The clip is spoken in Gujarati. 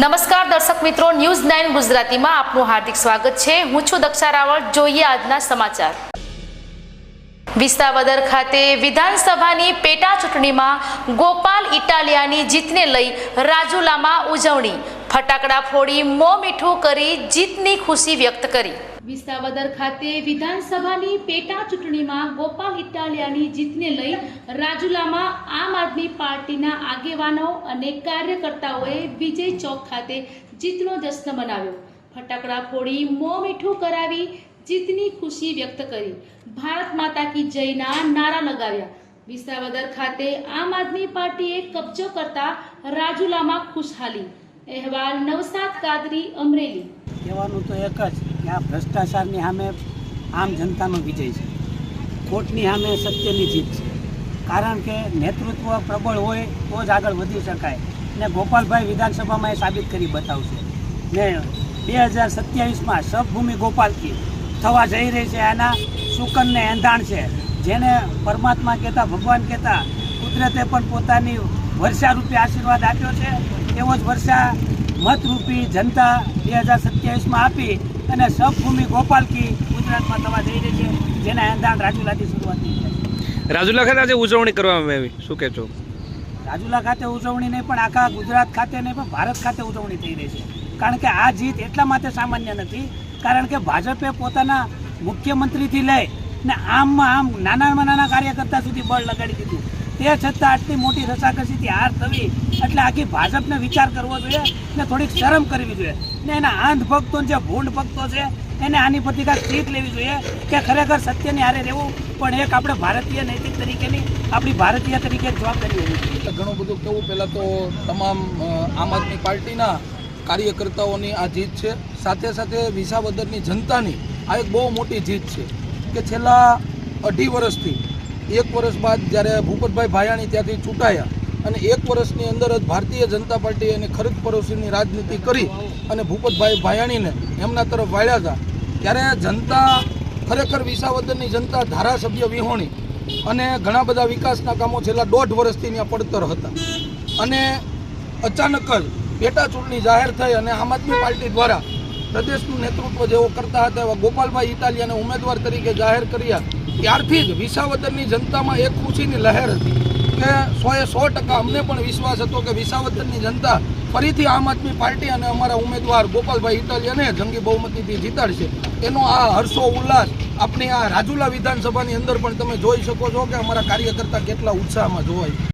નમસ્કાર દર્શક મિત્રો ન્યૂઝ નાઇન ગુજરાતીમાં આપનું હાર્દિક સ્વાગત છે. હું છું દક્ષા રાવળ જોઈએ આજના સમાચાર. વિસાવદર ખાતે વિધાનસભાની પેટા ચૂંટણીમાં ગોપાલ ઇટાલિયાની જીતને લઈ રાજુલામાં ઉજવણી. ફટાકડા ફોડી મોં મીઠું કરી જીતની ખુશી વ્યક્ત કરી. વિસાવદર ખાતે વિધાનસભાની પેટા ચૂંટણીમાં ગોપાલ ઇટાલિયાની જીતને લઈ રાજુલામાં આમ આદમી પાર્ટીના આગેવાનો અને કાર્યકર્તાઓએ વિજય ચોક ખાતે જીતનો જશ્ન મનાવ્યો. ફટાકડા ફોડી મોં મીઠું કરાવી જીતની ખુશી વ્યક્ત કરી. ભારત માતા કી જયના નારા લગાવ્યા. વિસાવદર ખાતે આમ આદમી પાર્ટીએ કબજો કરતા રાજુલામાં ખુશહાલી. અહેવાલ નવસાદ કાદરી અમરેલી. કહેવાનું તો એક જ કે આ ભ્રષ્ટાચારની સામે આમ જનતાનો વિજય છે. ખોટની સામે સત્યની જીત છે. કારણ કે નેતૃત્વ પ્રબળ હોય તો જ આગળ વધી શકાય. ને ગોપાલભાઈ વિધાનસભામાં એ સાબિત કરી બતાવશે. ને બે હજાર સત્યાવીસમાં સબભૂમિ ગોપાલકી થવા જઈ રહી છે. એના સુકનને એંધાણ છે. જેને પરમાત્મા કહેતા, ભગવાન કહેતા, કુદરતે પણ પોતાની વર્ષા રૂપે આશીર્વાદ આપ્યો છે. એવો જ વર્ષા મતરૂપી જનતા બે હજાર સત્યાવીસમાં આપી અને સબભૂમિ ગોપાલકી ગુજરાતમાં થવા જઈ રહી છે જેના અંદાજ રાજુલાથી શરૂઆત થઈ છે. રાજુલા ખાતે આજે ઉજવણી કરવામાં આવી. શું કહે છો રાજુલા ખાતે ઉજવણી નહીં પણ આખા ગુજરાત ખાતે નહીં પણ ભારત ખાતે ઉજવણી થઈ રહી છે. કારણ કે આ જીત એટલા માટે સામાન્ય નથી કારણ કે ભાજપે પોતાના મુખ્યમંત્રીથી લઈ ને આમમાં આમ નાનામાં નાના કાર્યકર્તા સુધી બળ લગાડી દીધું. તે છતાં આટલી મોટી રસાકસીથી હાર થવી એટલે આખી ભાજપને વિચાર કરવો જોઈએ ને થોડીક શરમ કરવી જોઈએ. ને એના આંધ ભક્તો જે ભૂંડ ભક્તો છે, એને આની પરથી કાંઈક સીટ લેવી જોઈએ કે ખરેખર સત્યની હારે રહેવું પણ એક આપણે ભારતીય નૈતિક તરીકેની, આપણી ભારતીય તરીકે જવાબદારી હોવી જોઈએ. ઘણું બધું કેવું, પહેલાં તો તમામ આમ આદમી પાર્ટીના કાર્યકર્તાઓની આ જીત છે. સાથે સાથે વિસાવદરની જનતાની આ એક બહુ મોટી જીત છે કે છેલ્લા અઢી વર્ષથી એક વર્ષ બાદ જ્યારે ભૂપતભાઈ ભાયાણી ત્યાંથી છૂટાયા અને એક વર્ષની અંદર જ ભારતીય જનતા પાર્ટી એને ખરીદ પડોશીની રાજનીતિ કરી અને ભૂપતભાઈ ભાયાણીને એમના તરફ વાળ્યા હતા, ત્યારે જનતા ખરેખર વિસાવદરની જનતા ધારાસભ્ય વિહોણી અને ઘણા બધા વિકાસના કામો છેલ્લા દોઢ વર્ષથી ત્યાં પડતર હતા. અને અચાનક જ પેટા ચૂંટણી જાહેર થઈ અને આમ આદમી પાર્ટી દ્વારા પ્રદેશનું નેતૃત્વ જેવો કરતા હતા એવા ગોપાલભાઈ ઇટાલિયાને ઉમેદવાર તરીકે જાહેર કર્યા ત્યારથી જ વિસાવદરની જનતામાં એક ખુશીની લહેર હતી કે સોએ સો ટકા અમને પણ વિશ્વાસ હતો કે વિસાવદરની જનતા ફરીથી આમ આદમી પાર્ટી અને અમારા ઉમેદવાર ગોપાલભાઈ ઇટાલિયાને જંગી બહુમતીથી જીતાડશે. એનો આ હર્ષો ઉલ્લાસ આપણી આ રાજુલા વિધાનસભાની અંદર પણ તમે જોઈ શકો છો કે અમારા કાર્યકર્તા કેટલા ઉત્સાહમાં જોવાય